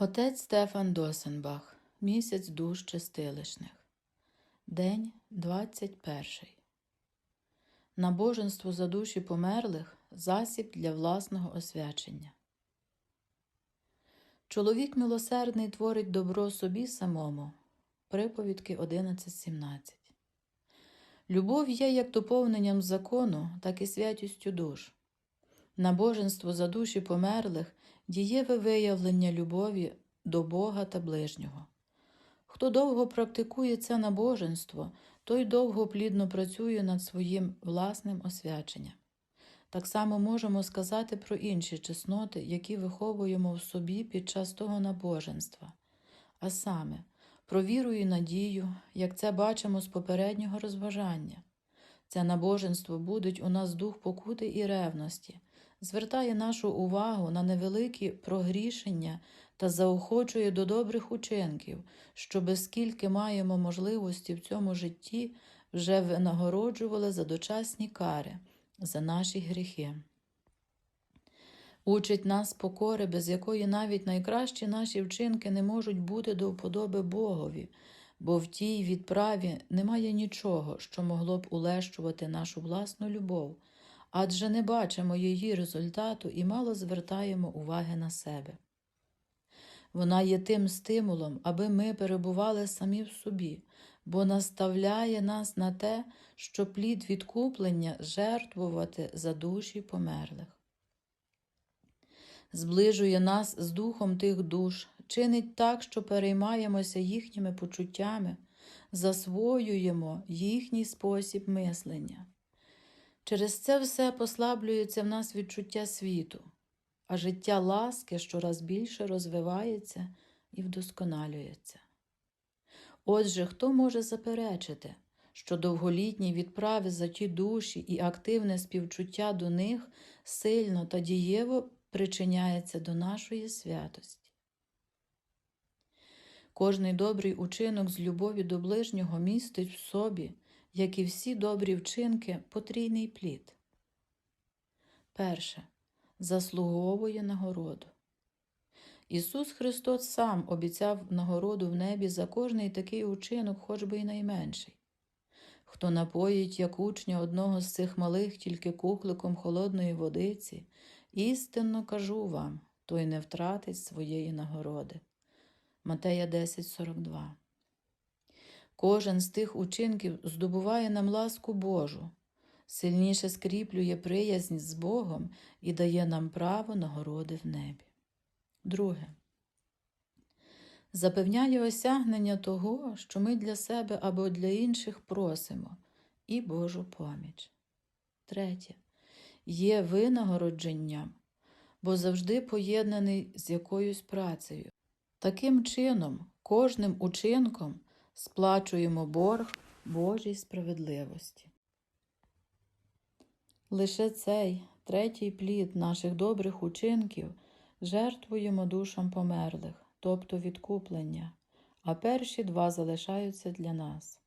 Отець Стефан Досенбах. Місяць душ чистилишних. День 21. Набоженство за душі померлих засіб для власного освячення. Чоловік милосердний творить добро собі самому. Приповідки 11.17. Любов є як доповненням закону, так і святістю душ. Набоженство за душі померлих дієве виявлення любові до Бога та ближнього. Хто довго практикує це набоженство, той довго плідно працює над своїм власним освяченням. Так само можемо сказати про інші чесноти, які виховуємо в собі під час того набоженства, а саме про віру і надію, як це бачимо з попереднього розважання. Це набоженство будить у нас дух покути і ревності, звертає нашу увагу на невеликі прогрішення та заохочує до добрих учинків, щоби скільки маємо можливості в цьому житті, вже винагороджували за дочасні кари, за наші гріхи. Учить нас покори, без якої навіть найкращі наші вчинки не можуть бути до вподоби Богові, бо в тій відправі немає нічого, що могло б улещувати нашу власну любов, адже не бачимо її результату і мало звертаємо уваги на себе. Вона є тим стимулом, аби ми перебували самі в собі, бо наставляє нас на те, що плід відкуплення жертвувати за душі померлих. Зближує нас з духом тих душ, чинить так, що переймаємося їхніми почуттями, засвоюємо їхній спосіб мислення. Через це все послаблюється в нас відчуття світу, а життя ласки щораз більше розвивається і вдосконалюється. Отже, хто може заперечити, що довголітні відправи за ті душі і активне співчуття до них сильно та дієво причиняється до нашої святості? Кожний добрий учинок з любові до ближнього містить в собі, як і всі добрі вчинки, потрійний плід. Перше. Заслуговує нагороду. Ісус Христос сам обіцяв нагороду в небі за кожний такий учинок, хоч би й найменший. Хто напоїть, як учня одного з цих малих тільки кухликом холодної водиці, істинно кажу вам, той не втратить своєї нагороди. Матея 10,42 Кожен з тих учинків здобуває нам ласку Божу, сильніше скріплює приязнь з Богом і дає нам право нагороди в небі. Друге. Запевняє осягнення того, що ми для себе або для інших просимо, і Божу поміч. Третє. Є винагородженням, бо завжди поєднаний з якоюсь працею. Таким чином, кожним учинком сплачуємо борг Божій справедливості. Лише цей третій плід наших добрих учинків жертвуємо душам померлих, тобто відкуплення, а перші два залишаються для нас.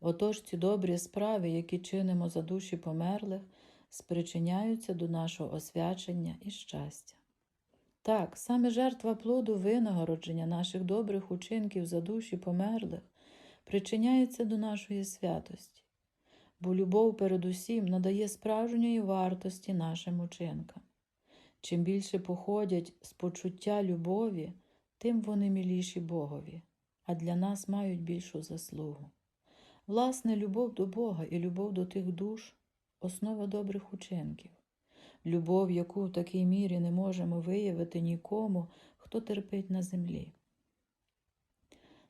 Отож ці добрі справи, які чинимо за душі померлих, спричиняються до нашого освячення і щастя. Так, саме жертва плоду винагородження наших добрих учинків за душі померлих причиняється до нашої святості, бо любов передусім надає справжньої вартості нашим учинкам. Чим більше походять з почуття любові, тим вони міліші Богові, а для нас мають більшу заслугу. Власне, любов до Бога і любов до тих душ основа добрих учинків, любов, яку в такій мірі не можемо виявити нікому, хто терпить на землі.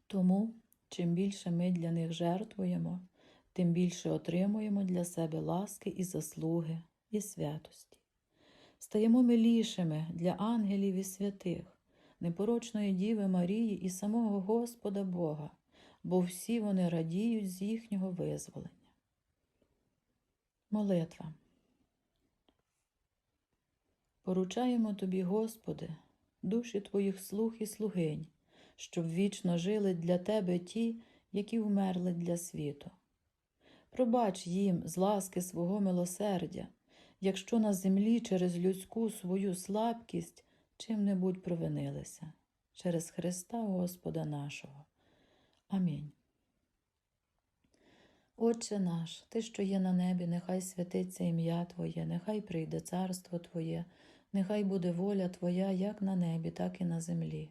Тому, чим більше ми для них жертвуємо, тим більше отримуємо для себе ласки і заслуги, і святості. Стаємо милішими для ангелів і святих, непорочної Діви Марії і самого Господа Бога, бо всі вони радіють з їхнього визволення. Молитва. Поручаємо Тобі, Господи, душі Твоїх слуг і слугинь, щоб вічно жили для Тебе ті, які вмерли для світу. Пробач їм з ласки свого милосердя, якщо на землі через людську свою слабкість чим-небудь провинилися. через Христа Господа нашого. Амінь. Отче наш, Ти, що є на небі, нехай святиться ім'я Твоє, нехай прийде царство Твоє, нехай буде воля Твоя як на небі, так і на землі.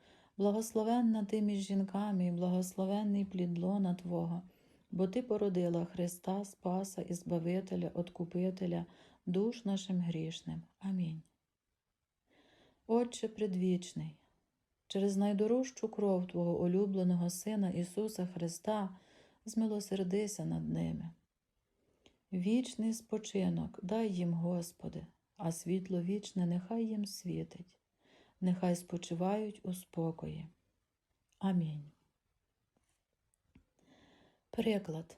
Благословенна ти між жінками, і благословенний плід лона Твого, бо Ти породила Христа, Спаса і Збавителя, Откупителя, душ нашим грішним. Амінь. Отче предвічний, через найдорожчу кров Твого улюбленого Сина Ісуса Христа змилосердися над ними. Вічний спочинок дай їм, Господи, а світло вічне нехай їм світить, нехай спочивають у спокої. Амінь. Приклад.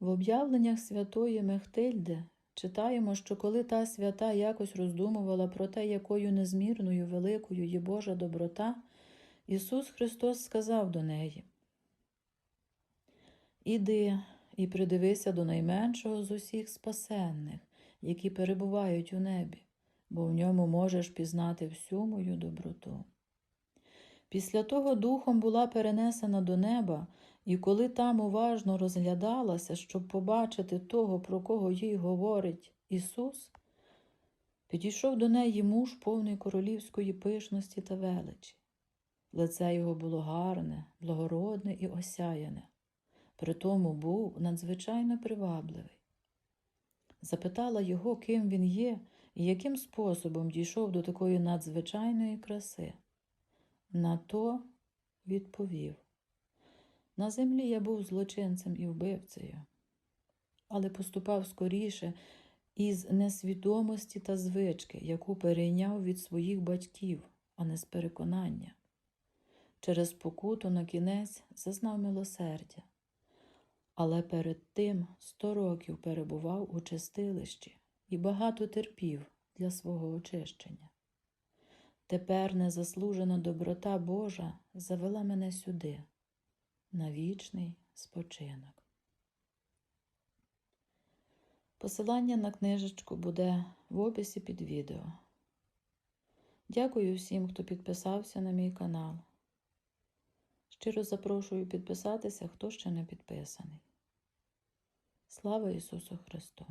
В об'явленнях святої Мехтильди читаємо, що коли та свята якось роздумувала про те, якою незмірною великою є Божа доброта, Ісус Христос сказав до неї: Іди і придивися до найменшого з усіх спасенних, які перебувають у небі, бо в ньому можеш пізнати всю мою доброту. Після того духом була перенесена до неба, і коли там уважно розглядалася, щоб побачити того, про кого їй говорить Ісус, підійшов до неї муж повний королівської пишності та величі. Лице його було гарне, благородне і осяяне, притому був надзвичайно привабливий. Запитала його, ким він є яким способом дійшов до такої надзвичайної краси. На то відповів на землі я був злочинцем і вбивцею, але поступав скоріше із несвідомості та звички, яку перейняв від своїх батьків, а не з переконання. Через покуту на кінець зазнав милосердя. Але перед тим сто років перебував у чистилищі і багато терпів для свого очищення. Тепер незаслужена доброта Божа завела мене сюди, на вічний спочинок. Посилання на книжечку буде в описі під відео. Дякую всім, хто підписався на мій канал. Щиро запрошую підписатися, хто ще не підписаний. Слава Ісусу Христу!